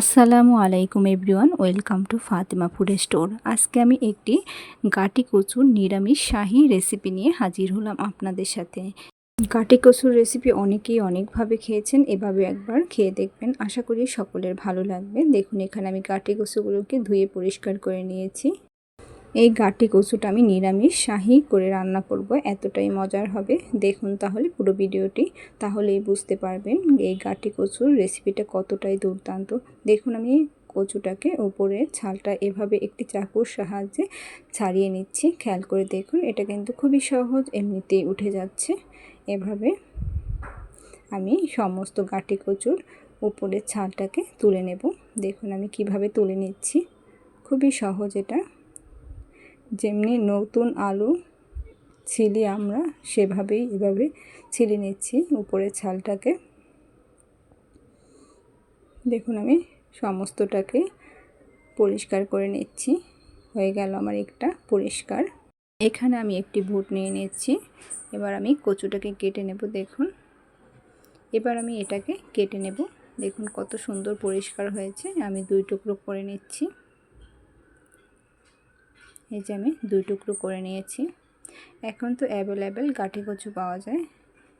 আসসালামু আলাইকুম everyone, welcome to Fatima food store. আজকে আমি একটি গাটি কচুর নিরামিষ শাহি রেসিপি নিয়ে হাজির হলাম আপনাদের সাথে। গাটি কচুর রেসিপি অনেকেই অনেকভাবে খেয়েছেন, এভাবে একবার খেয়ে দেখবেন। আশা করি সকলের ভালো লাগবে। দেখুন, এখানে আমি গাটি কচুগুলোকে ধুয়ে পরিষ্কার করে নিয়েছি। এই গাটি কচুটা আমি নিরামিষ, শাহি করে রান্না করব, এতটাই মজার হবে। দেখুন তাহলে পুরো ভিডিওটি, তাহলেই বুঝতে পারবেন এই গাটি কচুর রেসিপিটা কতটাই দুর্দান্ত। দেখুন আমি কচুটাকে ওপরে ছালটা এভাবে একটি চাকুর সাহায্যে ছাড়িয়ে নিচ্ছি। খেয়াল করে দেখুন, এটা কিন্তু খুবই সহজ, এমনিতেই উঠে যাচ্ছে। এভাবে আমি সমস্ত গাটি কচুর উপরের ছালটাকে তুলে নেব। দেখুন আমি কীভাবে তুলে নিচ্ছি। খুবই সহজ এটা। যেমনি নতুন আলু ছিলি আমরা, সেভাবেই এভাবে ছিলে নিচ্ছি উপরের ছালটাকে। দেখুন আমি সমস্তটাকে পরিষ্কার করে নিচ্ছি। হয়ে গেল আমার একটা পরিষ্কার। এখানে আমি একটি ভুট নিয়ে নিচ্ছি। এবার আমি কচুটাকে কেটে নেব, দেখুন। এবার আমি এটাকে কেটে নেব। দেখুন কত সুন্দর পরিষ্কার হয়েছে। আমি দুই টুকরো করে নিচ্ছি। এই যে আমি দুই টুকরো করে নিয়েছি। এখন তো অ্যাভেলেবেল গাঠি কচু পাওয়া যায়।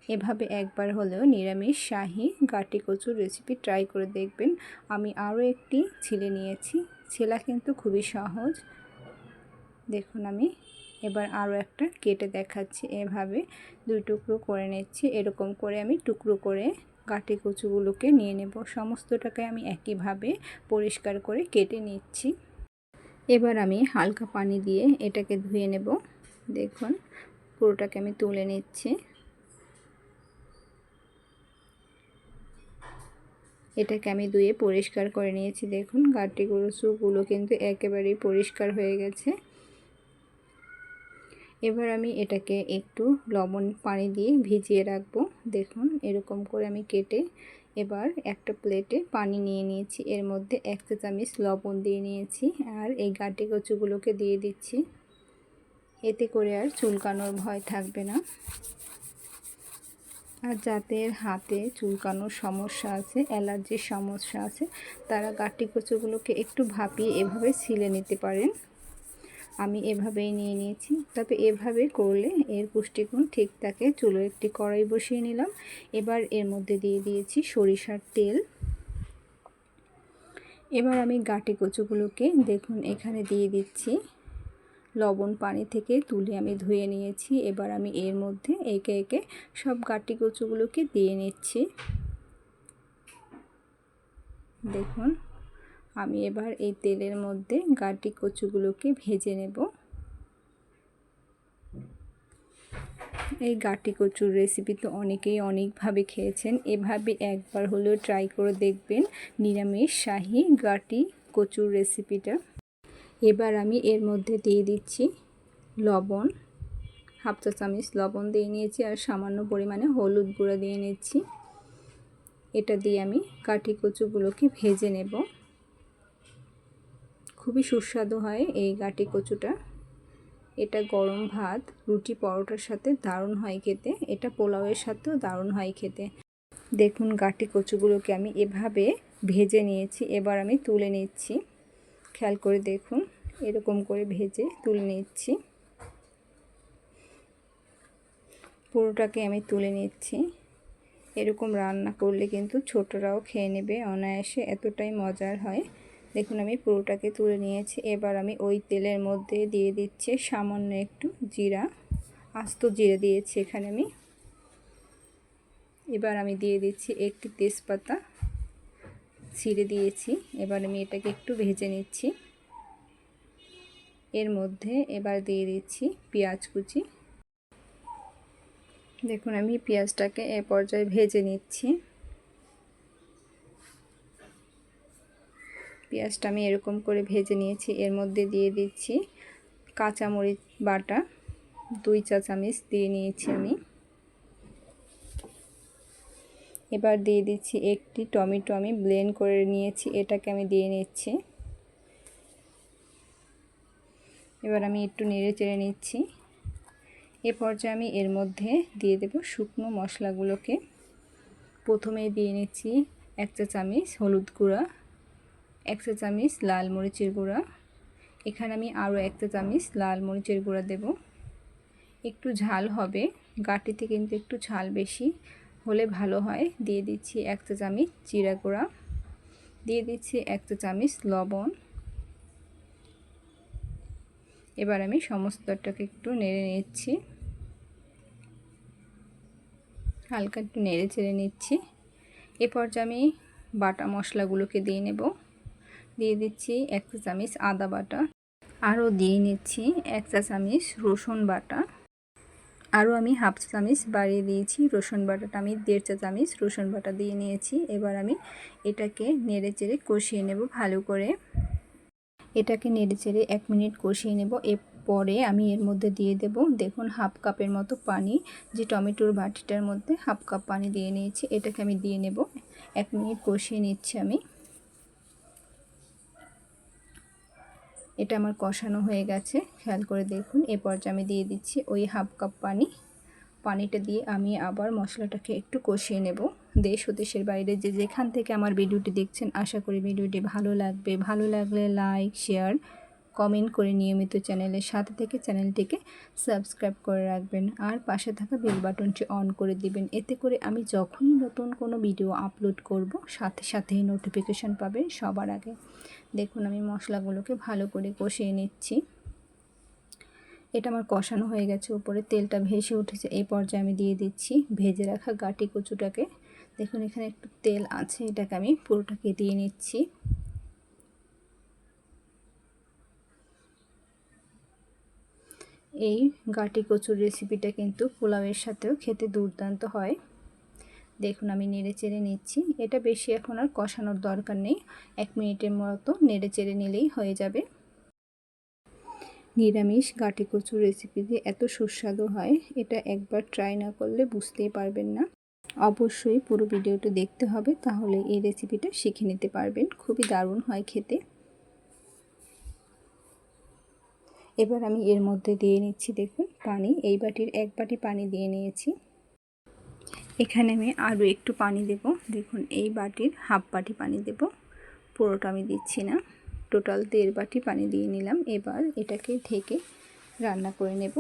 এভাবে একবার হলেও নিরামিষ শাহি গাটি কচুর রেসিপি ট্রাই করে দেখবেন। আমি আরও একটি ছিলে নিয়েছি। ছেলা কিন্তু খুবই সহজ। দেখুন আমি এবার আরও একটা কেটে দেখাচ্ছি। এভাবে দুই টুকরো করে নিচ্ছি। এরকম করে আমি টুকরো করে গাটি কচুগুলোকে নিয়ে নেব। সমস্তটাকে আমি একইভাবে পরিষ্কার করে কেটে নিচ্ছি। এবার আমি হালকা পানি দিয়ে এটাকে ধুয়ে নেব। দেখুন, পুরোটাকে আমি তুলে নিচ্ছি। এটাকে আমি ধুয়ে পরিষ্কার করে নিয়েছি। দেখুন গাটি সুগুলো কিন্তু একেবারেই পরিষ্কার হয়ে গেছে। এবার আমি এটাকে একটু লবণ পানি দিয়ে ভিজিয়ে রাখব। দেখুন, এরকম করে আমি কেটে এবার একটা প্লেটে পানি নিয়ে নিয়েছি। এর মধ্যে এক চা চামচ লবণ দিয়ে নিয়েছি আর এই গাটি কচুগুলোকে দিয়ে দিচ্ছি। এতে করে আর চুলকানোর ভয় থাকবে না। আর যাদের হাতে চুলকানোর সমস্যা আছে, অ্যালার্জির সমস্যা আছে, তারা গাটি কচুগুলোকে একটু ভাপিয়ে এভাবে ছিলে নিতে পারেন। আমি এভাবেই নিয়ে নিয়েছি। তবে এভাবে করলে এর পুষ্টিগুণ ঠিক থাকে। চুলো একটি কড়াই বসিয়ে নিলাম। এবার এর মধ্যে দিয়ে দিয়েছি সরিষার তেল। এবার আমি গাটি কচুগুলোকে দেখুন এখানে দিয়ে দিচ্ছি। লবণ পানি থেকে তুলে আমি ধুয়ে নিয়েছি। এবার আমি এর মধ্যে একে একে সব গাটি কচুগুলোকে দিয়ে নিচ্ছি। দেখুন। আমি এবার এই তেলের মধ্যে গাটি কচুগুলোকে ভেজে নেব। এই গাটি কচুর রেসিপি তো অনেকেই অনেকভাবে খেয়েছেন। এভাবে একবার হলেও ট্রাই করে দেখবেন নিরামিষ শাহি গাটি কচুর রেসিপিটা এবার আমি এর মধ্যে দিয়ে দিচ্ছি লবণ। হাফ চা চামচ লবণ দিয়ে নিয়েছি আর সামান্য পরিমাণে হলুদ গুঁড়া দিয়ে নিচ্ছি। এটা দিয়ে আমি কাঠি কচুগুলোকে ভেজে নেব। খুবই সুস্বাদু হয় এই গাটি কচুটা। এটা গরম ভাত, রুটি পরোটার সাথে দারুণ হয় খেতে। এটা পোলাওয়ের সাথেও দারুণ হয় খেতে। দেখুন গাটি কচুগুলোকে আমি এভাবে ভেজে নিয়েছি। এবার আমি তুলে নিচ্ছি। খেয়াল করে দেখুন, এরকম করে ভেজে তুলে নিচ্ছি। পুরোটাকে আমি তুলে নিচ্ছি। এরকম রান্না করলে কিন্তু ছোটরাও খেয়ে নেবে, অনায়াসে এতটাই মজার হয়। দেখুন, আমি পুরোটাকে তুলে নিয়েছি। এবার আমি ওই তেলের মধ্যে দিয়ে দিচ্ছি সামান্য একটু জিরা। আস্ত জিরে দিয়েছি এখানে আমি। এবার আমি দিয়ে দিচ্ছি একটি তেজপাতা। ছিঁড়ে দিয়েছি। এবার আমি এটাকে একটু ভেজে নিচ্ছি। এর মধ্যে এবার দিয়ে দিচ্ছি পেঁয়াজ কুচি। দেখুন, আমি পেঁয়াজটাকে এ পর্যায়ে ভেজে নিচ্ছি। পেঁয়াজটা আমি এরকম করে ভেজে নিয়েছি। এর মধ্যে দিয়ে দিচ্ছি কাঁচামরিচ বাটা। দুই চা চামচ দিয়ে নিয়েছি আমি। এবার দিয়ে দিচ্ছি একটি টমেটো আমি ব্লেন্ড করে নিয়েছি। এটাকে আমি দিয়ে নিচ্ছি। এবার আমি একটু নেড়ে চেড়ে নিচ্ছি। এ পর্যায়ে আমি এর মধ্যে দিয়ে দেব শুকনো মশলাগুলোকে। প্রথমে দিয়ে নিচ্ছি এক চা চামচ হলুদ গুঁড়া। এক চা চামচ লাল মরিচের গুঁড়া। এখানে আমি আরও এক চা চামচ লাল মরিচের গুঁড়া দেব। একটু ঝাল হবে, গাটিতে কিন্তু একটু ঝাল বেশি হলে ভালো হয়। দিয়ে দিচ্ছি এক চা চামচ জিরা গুঁড়া। দিয়ে দিচ্ছি এক চা চামচ লবণ। এবার আমি সমস্তটাকে একটু নেড়ে নিচ্ছি। হালকা একটু নেড়ে চেড়ে নিচ্ছি। এ পর্যায়ে আমি বাটা মশলাগুলোকে দিয়ে নেব। দিয়ে দিচ্ছি এক চা চামচ আদা বাটা। আরও দিয়ে নিচ্ছি এক চা চামচ রসুন বাটা। আরও আমি হাফ চামচ বাড়িয়ে দিয়েছি রসুন বাটাটা। আমি দেড় চা চামচ রসুন বাটা দিয়ে নিয়েছি। এবার আমি এটাকে নেড়ে চেড়ে কষিয়ে নেব ভালো করে। এটাকে নেড়ে চেড়ে এক মিনিট কষিয়ে নেব। এরপরে আমি এর মধ্যে দিয়ে দেব দেখুন হাফ কাপের মতো পানি। যে টমেটোর বাটিটার মধ্যে হাফ কাপ পানি দিয়ে নিয়েছি এটাকে আমি দিয়ে নেব। এক মিনিট কষিয়ে নিচ্ছি আমি। এটা আমার কষানো হয়ে গেছে। খেয়াল করে দেখুন, এ পর্যায়ে আমি দিয়ে দিচ্ছি ওই হাফ কাপ পানি। পানিটা দিয়ে আমি আবার মশলাটাকে একটু কষিয়ে নেব। দেশ ও দেশের বাইরে যে যেখান থেকে আমার ভিডিওটি দেখছেন, আশা করি ভিডিওটি ভালো লাগবে। ভালো লাগলে লাইক, শেয়ার কমেন্ট করে নিয়মিত চ্যানেলের সাথে থেকে চ্যানেলটিকে সাবস্ক্রাইব করে রাখবেন। আর পাশে থাকা বেল বাটনটি অন করে দিবেন। এতে করে আমি যখনই নতুন কোনো ভিডিও আপলোড করব, সাথে সাথেই নোটিফিকেশান পাবেন সবার আগে। দেখুন, আমি মশলাগুলোকে ভালো করে কষিয়ে নিচ্ছি। এটা আমার কষানো হয়ে গেছে উপরে, তেলটা ভেসে উঠেছে। এই পর্যায়ে আমি দিয়ে দিচ্ছি ভেজে রাখা গাটি কচুটাকে। দেখুন, এখানে একটু তেল আছে, এটাকে আমি পুরোটাকে দিয়ে নিচ্ছি। এই গাটি কচুর রেসিপিটা কিন্তু পোলাওয়ের সাথেও খেতে দুর্দান্ত হয়। দেখুন, আমি নেড়ে চেড়ে নিচ্ছি। এটা বেশি এখন আর কষানোর দরকার নেই। এক মিনিটের মতো নেড়ে চেড়ে নিলেই হয়ে যাবে। নিরামিষ গাটি কচুর রেসিপি দিয়ে এত সুস্বাদু হয়, এটা একবার ট্রাই না করলে বুঝতেই পারবেন না। অবশ্যই পুরো ভিডিওটা দেখতে হবে, তাহলে এই রেসিপিটা শিখে নিতে পারবেন। খুবই দারুণ হয় খেতে। এবার আমি এর মধ্যে দিয়ে নিচ্ছি দেখুন পানি। এই বাটির এক বাটি পানি দিয়ে নিয়েছি। এখানে আমি আরও একটু পানি দেব। দেখুন এই বাটির হাফ বাটি পানি দেব। পুরোটা আমি দিচ্ছি না। টোটাল দেড় বাটি পানি দিয়ে নিলাম। এবার এটাকে ঢেকে রান্না করে নেব।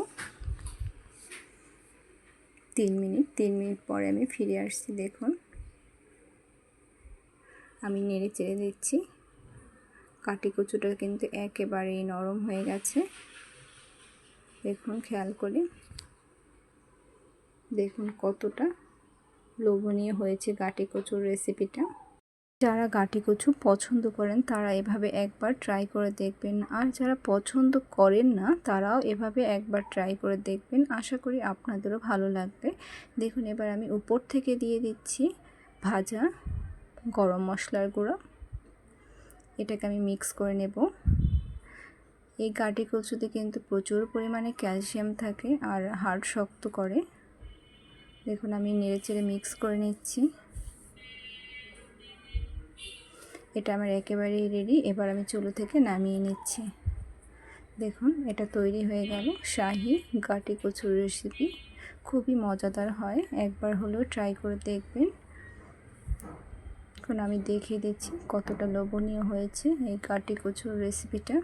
তিন মিনিট তিন মিনিট পরে আমি ফিরে আসছি। দেখুন, আমি নেড়ে চেড়ে দিচ্ছি। কাটি কচুটা কিন্তু একেবারেই নরম হয়ে গেছে। দেখুন, খেয়াল করে। দেখুন কতটা লোভনীয় হয়েছে গাটি কচুর রেসিপিটা। যারা গাটি কচু পছন্দ করেন, তারা এভাবে একবার ট্রাই করে দেখবেন। আর যারা পছন্দ করেন না, তারাও এভাবে একবার ট্রাই করে দেখবেন। আশা করি আপনাদেরও ভালো লাগবে। দেখুন, এবার আমি উপর থেকে দিয়ে দিচ্ছি ভাজা গরম মশলার গুঁড়ো। এটাকে আমি মিক্স করে নেব। এই গাটি কচুতে কিন্তু প্রচুর পরিমাণে ক্যালসিয়াম থাকে আর হাড় শক্ত করে। দেখুন, আমি নেড়ে চেড়ে মিক্স করে নিচ্ছি। এটা আমার একেবারেই রেডি এবার আমি চুলো থেকে নামিয়ে নিচ্ছি। দেখুন, এটা তৈরি হয়ে গেল। শাহি গাটি কচুর রেসিপি খুবই মজাদার হয়। একবার হলেও ট্রাই করে দেখবেন। এখন আমি দেখিয়ে দিচ্ছি কতটা লোভনীয় হয়েছে এই গাটি কচুর রেসিপিটা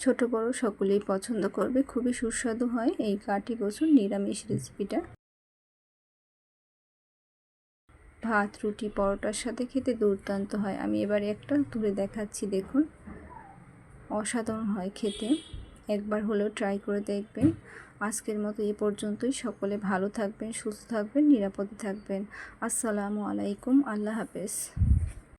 ছোট, বড় সকলেই পছন্দ করবে, খুবই সুস্বাদু হয় এই কাঠি কচুর নিরামিষ রেসিপিটা ভাত, রুটি, পরোটার সাথে খেতে দুর্দান্ত হয়। আমি এবারে একটা তুলে দেখাচ্ছি, দেখুন। অসাধারণ হয় খেতে। একবার হলেও ট্রাই করে দেখবেন। আজকের মতো এ পর্যন্তই। সকলে ভালো থাকবেন, সুস্থ থাকবেন, নিরাপদে থাকবেন। আসসালামু আলাইকুম, আল্লাহ হাফেজ।